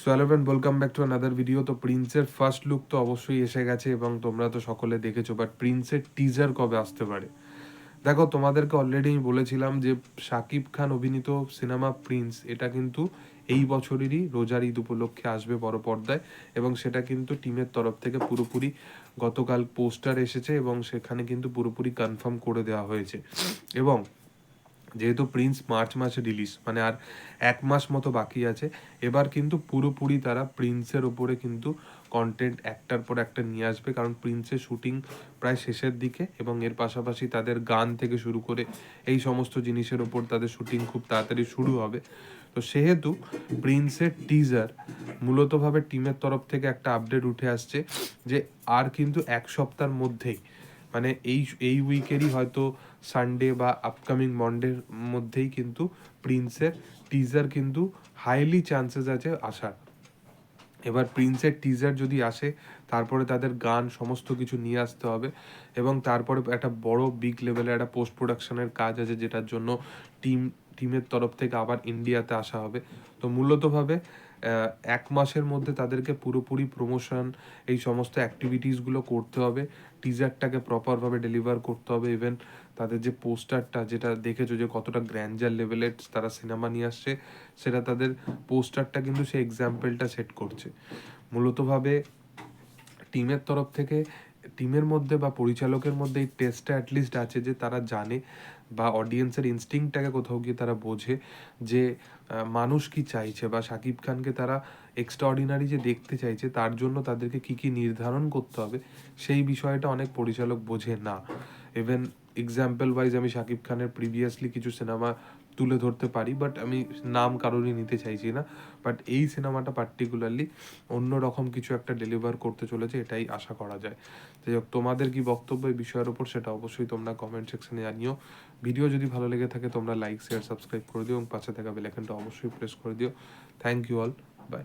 So welcome back to another video তো প্রিন্সের first look তো অবশ্যই এসে গেছে এবং তোমরা তো সকলে দেখেছ বাট প্রিন্সের টিজার কবে আসতে পারে? দেখো, তোমাদেরকে অলরেডি আমি বলেছিলাম যে শাকিব খান অভিনীত সিনেমা প্রিন্স এটা কিন্তু এই বছরেরই রোজার ঈদ উপলক্ষে আসবে বড় পর্দায় এবং সেটা কিন্তু টিমের তরফ থেকে পুরোপুরি গতকাল পোস্টার এসেছে এবং সেখানে কিন্তু পুরোপুরি কনফার্ম করে দেওয়া হয়েছে। এবং যেহেতু প্রিন্স মার্চ মাসে রিলিজ মানে আর এক মাস মতো বাকি আছে। এবার কিন্তু পুরোপুরি তারা প্রিন্সের ওপরে কিন্তু কন্টেন্ট একটার পর একটা নিয়ে আসবে, কারণ প্রিন্সের শুটিং প্রায় শেষের দিকে এবং এর পাশাপাশি তাদের গান থেকে শুরু করে এই সমস্ত জিনিসের ওপর তাদের শুটিং খুব তাড়াতাড়ি শুরু হবে। তো সেহেতু প্রিন্সের টিজার মূলতভাবে টিমের তরফ থেকে একটা আপডেট উঠে আসছে যে আর কিন্তু এক সপ্তাহের মধ্যেই মানে এই এই উইকেরই হয়তো সানডে বা আপকামিং মন্ডের মধ্যেই কিন্তু প্রিন্সের টিজার কিন্তু হাইলি চান্সেস আছে আসার। এবার প্রিন্সের টিজার যদি আসে, তারপরে তাদের গান সমস্ত কিছু নিয়ে আসতে হবে এবং তারপরে একটা বড় বিগ লেভেলের একটা পোস্ট প্রোডাকশনের কাজ আছে যেটার জন্য টিম টিমের তরফ থেকে আবার ইন্ডিয়াতে আসা হবে। তো মূলতভাবে এক মাসের মধ্যে তাদেরকে পুরোপুরি প্রমোশন এই সমস্ত অ্যাক্টিভিটিসগুলো করতে হবে। টিজারটাকে প্রপারভাবে ডেলিভার করতে হবে। ইভেন তাদের যে পোস্টারটা যেটা দেখেছ যে কতটা গ্র্যান্ডার লেভেলের তারা সিনেমা নিয়ে আসছে, সেটা তাদের পোস্টারটা কিন্তু সেই এক্সাম্পলটা সেট করছে। মূলতভাবে টিমের তরফ থেকে টিমের মধ্যে বা পরিচালকের মধ্যে এই টেস্টটা অ্যাটলিস্ট আছে যে তারা জানে বা অডিয়েন্সের ইনস্টিংটাকে কোথাও গিয়ে তারা বোঝে যে মানুষ কি চাইছে বা শাকিব খানকে তারা এক্সট্রাঅর্ডিনারি যে দেখতে চাইছে তার জন্য তাদেরকে কি কি নির্ধারণ করতে হবে সেই বিষয়টা অনেক পরিচালক বোঝে না। ইভেন এক্সাম্পল ওয়াইজ আমি শাকিব খানের প্রিভিয়াসলি কিছু সিনেমা তুলে ধরতে পারি বাট আমি নাম কারোরই নিতে চাইছি না। বাট এই সিনেমাটা পার্টিকুলারলি অন্য রকম কিছু একটা ডেলিভার করতে চলেছে, এটাই আশা করা যায়। যাই হোক, তোমাদের কি বক্তব্য এই বিষয়ের ওপর সেটা অবশ্যই তোমরা কমেন্ট সেকশনে জানিও। ভিডিও যদি ভালো লেগে থাকে, তোমরা লাইক শেয়ার সাবস্ক্রাইব করে দিও এবং পাশে থাকা বেলাইকনটা অবশ্যই প্রেস করে দিও। Thank you all by